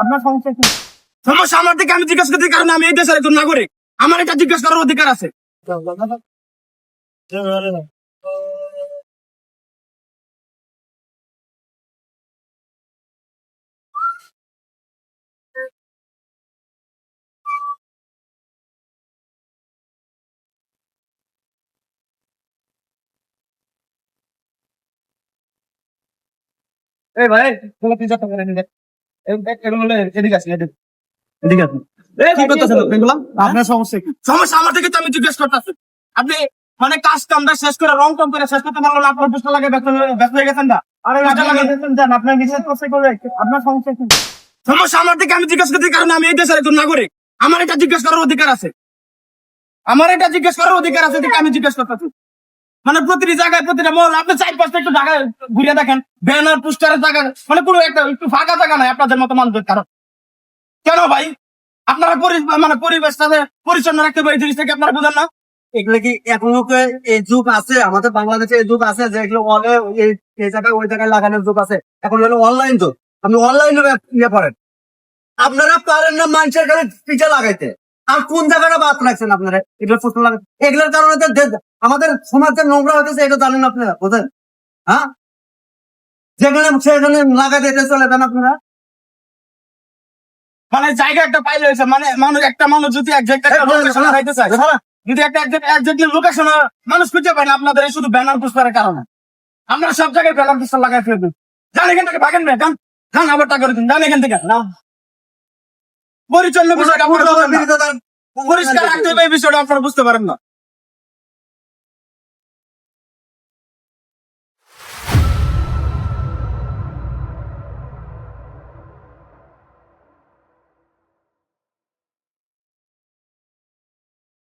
আপনার সমস্যা কি? সমস্যা আমার আমি জিজ্ঞেস করতে কারণ আমি এই দেশের একজন নাগরিক। আমার এটা জিজ্ঞেস করার অধিকার আছে। এই ভাই তোমরা তিন চারটা করে নিলে এদিকে আসি এদিকে। এদিকে কি করতেছেন আপনি আপনার সমস্যা সমস্যা আমার থেকে তো আমি জিজ্ঞেস করতেছি। আপনি মানে কাজ কামটা শেষ করে রং কম করে শেষ করতে পারল না আপনার দুষ্ট লাগে ব্যস্ত হয়ে- গেছেন না আরে যান আপনার করে সমস্যা কি? সমস্যা আমার থেকে আমি জিজ্ঞেস করতে কারণ আমি এই দেশের একজন নাগরিক। আমার এটা জিজ্ঞেস করার অধিকার আছে। আমার এটা জিজ্ঞেস করার অধিকার আছে আমি জিজ্ঞেস করতেছি। মানে প্রতিটি জায়গায় প্রতিটা মহল, আপনি চার পাঁচটা একটু জায়গায় ঘুরিয়ে দেখেন। ব্যানার, পোস্টারের জায়গা মানে পুরো একটা একটু ফাঁকা জায়গা নাই আপনাদের মতো মানুষের কারণ কেন ভাই? আপনারা মানে পরিবেশটাকে পরিচ্ছন্ন রাখতে পারি জিনিসটাকে আপনারা বুঝেন না? এগুলো কি এখনও এই যুগ আছে? আমাদের বাংলাদেশে এই যুগ আছে যে এগুলো অলে, এই এই জায়গায় ওই জায়গায় লাগানোর যুগ আছে। এখন হলো অনলাইন যুগ। আপনি অনলাইনে ইয়ে করেন। আপনারা পারেন না মানুষের কাছে পিঠে লাগাইতে। আর কোন জায়গাটা বাদ রাখছেন আপনারা? এগুলো প্রশ্ন এগুলোর কারণে তো আমাদের সমাজের নোংরা হতেছে এটা জানেন আপনারা বোঝেন? হ্যাঁ? যেখানে সেখানে লাগাই দিতে চলে যান আপনারা। মানে জায়গা একটা পাইলে হয়েছে মানে মানুষ একটা মানুষ যদি এই, লোকেশন শোনো, হারাইতে চায় যদি একটা একজ্যাক্টলি লোকেশন মানুষ খুঁজে পায় না আপনাদের এই শুধু ব্যানার পুষ্পারের কারণে। আমরা সব জায়গায় ব্যানার পুষ্পার লাগাই ফেলবেন যান এখান থেকে ভাগেন না যান আবার টাকা দিন যান এখান থেকে। না। পরিচ্ছন্ন বিষয়টা। পরিষ্কার রাখতে হবে এই বিষয়টা আপনারা বুঝতে পারেন না